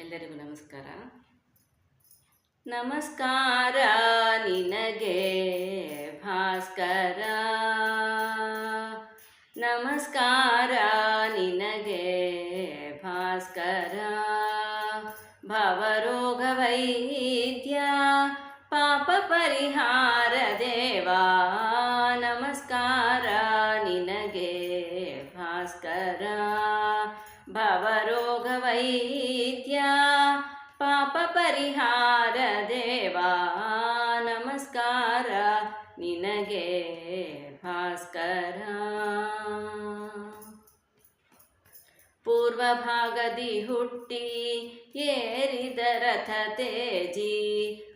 ಎಲ್ಲರಿಗೂ ನಮಸ್ಕಾರ. ನಮಸ್ಕಾರ ನಿನಗೆ ಭಾಸ್ಕರ. ನಮಸ್ಕಾರ ನಿನಗೆ ಭಾಸ್ಕರ. ಭವರೋಗ ವೈದ್ಯ ಪಾಪ ಪರಿಹಾರ ದೇವಾ ಭವರೋಗ ವೈದ್ಯ ಪಾಪ ಪರಿಹಾರ ದೇವಾ ನಮಸ್ಕಾರ ನಿನಗೆ ಭಾಸ್ಕರ ಪೂರ್ವ ಭಾಗದಿ ಹುಟ್ಟಿ ಏರಿದ ರಥ ತೇಜಿ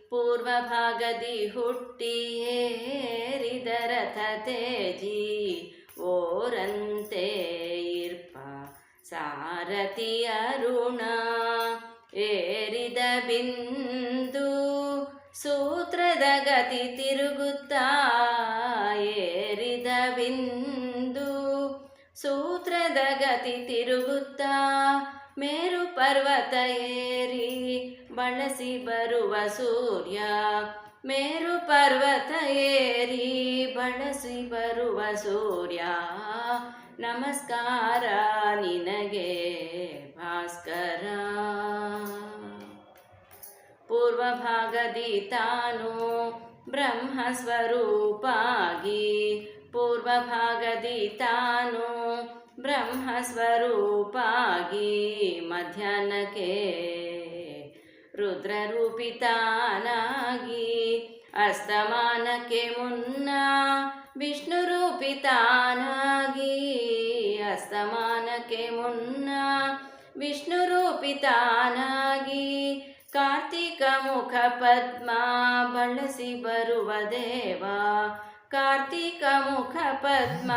ಪೂರ್ವ ಭಾಗದಿ ಹುಟ್ಟಿ ಏರಿದ ರಥ ತೇಜಿ ಓರಂತೆ ಇರ್ಪ ಸಾರಥಿ ಅರುಣ ಏರಿದ ಬಿಂದು ಸೂತ್ರದ ಗತಿ ತಿರುಗುತ್ತಾ ಏರಿದ ಬಿಂದು ಸೂತ್ರದ ಗತಿ ತಿರುಗುತ್ತಾ ಮೇರು ಪರ್ವತ ಏರಿ ಬಳಸಿ ಬರುವ ಸೂರ್ಯ ಮೇರು ಪರ್ವತ ಏರಿ ಬಳಸಿ ಬರುವ ಸೂರ್ಯ ನಮಸ್ಕಾರ ನಿನಗೆ ಭಾಸ್ಕರ ಪೂರ್ವ ಭಾಗದಿ ತಾನು ಬ್ರಹ್ಮ ಸ್ವರೂಪಾಗಿ ಪೂರ್ವ ಭಾಗದಿ ತಾನು ಬ್ರಹ್ಮ ಸ್ವರೂಪಾಗಿ ಮಧ್ಯಾಹ್ನಕ್ಕೆ ರುದ್ರರೂಪಿತಾನಾಗಿ ಅಸ್ತಮಾನಕ್ಕೆ ಮುನ್ನ ವಿಷ್ಣು ರೂಪಿತಾನಾಗಿ. ಅಸ್ತಮಾನಕ್ಕೆ ಮುನ್ನ ವಿಷ್ಣು ರೂಪಿತಾನಾಗಿ. ಕಾರ್ತಿಕ ಮುಖ ಪದ್ಮ ಬಳಸಿ ಬರುವ ದೇವ. ಕಾರ್ತಿಕ ಮುಖ ಪದ್ಮ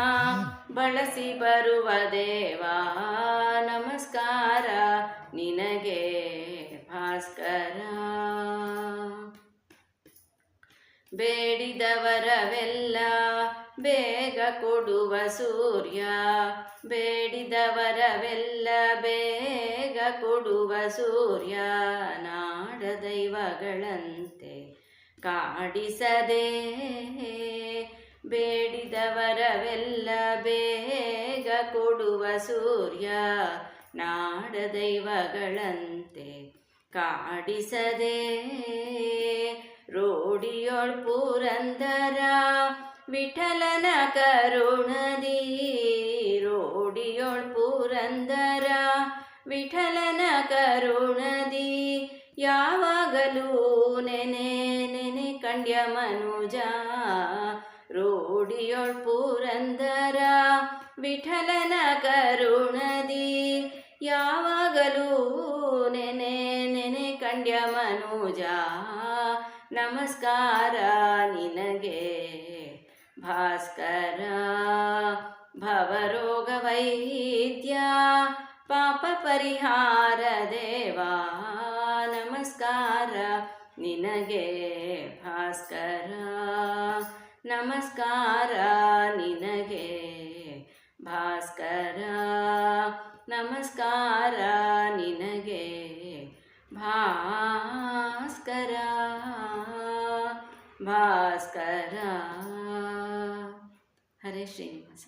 ಬಳಸಿ ಬರುವ ದೇವ. ನಮಸ್ಕಾರ. ನಿನಗೆ ಭಾಸ್ಕರ. ಬೇಡಿದವರವೆಲ್ಲ ಬೇಗ ಕೊಡುವ ಸೂರ್ಯ. ಬೇಡಿದವರವೆಲ್ಲ ಬೇಗ ಕೊಡುವ ಸೂರ್ಯ. ನಾಡ ದೈವಗಳಂತೆ ಕಾಡಿಸದೆ ಬೇಡಿದವರವೆಲ್ಲ ಬೇಗ ಕೊಡುವ ಸೂರ್ಯ. ನಾಡ ದೈವಗಳಂತೆ ಕಾಡಿಸದೆ ರೋಡಿಯೊಳ್ ಪುರಂದರ, ವಿಠಲನ ಕರುಣದಿ. ರೋಡಿಯೊಳ್ ಪುರಂದರ, ವಿಠಲನ ಕರುಣದಿ. ಯಾವಾಗಲೂ ನೆನೆ ನೆನೆ ಕಂಡ್ಯ ಮನುಜ. ರೋಡಿಯೊಳ್ ಪುರಂದರ, ವಿಠಲನ ಕರುಣದಿ. ಯಾವಾಗಲೂ ನೆನೆ ನೆನೆ ಕಂಡ್ಯ ಮನುಜ. ನಮಸ್ಕಾರ ನಿನಗೆ. ಭಾಸ್ಕರ, ಭವರೋಗ ವೈದ್ಯ, ಪಾಪ ಪರಿಹಾರ ದೇವಾ. ನಮಸ್ಕಾರ ನಿನಗೆ. ಭಾಸ್ಕರ, ನಮಸ್ಕಾರ ನಿನಗೆ. ಭಾಸ್ಕರ, ನಮಸ್ಕಾರ ನಿನಗೆ. ಭಾಸ್ಕರ भास्करा हरे श्रीनिवास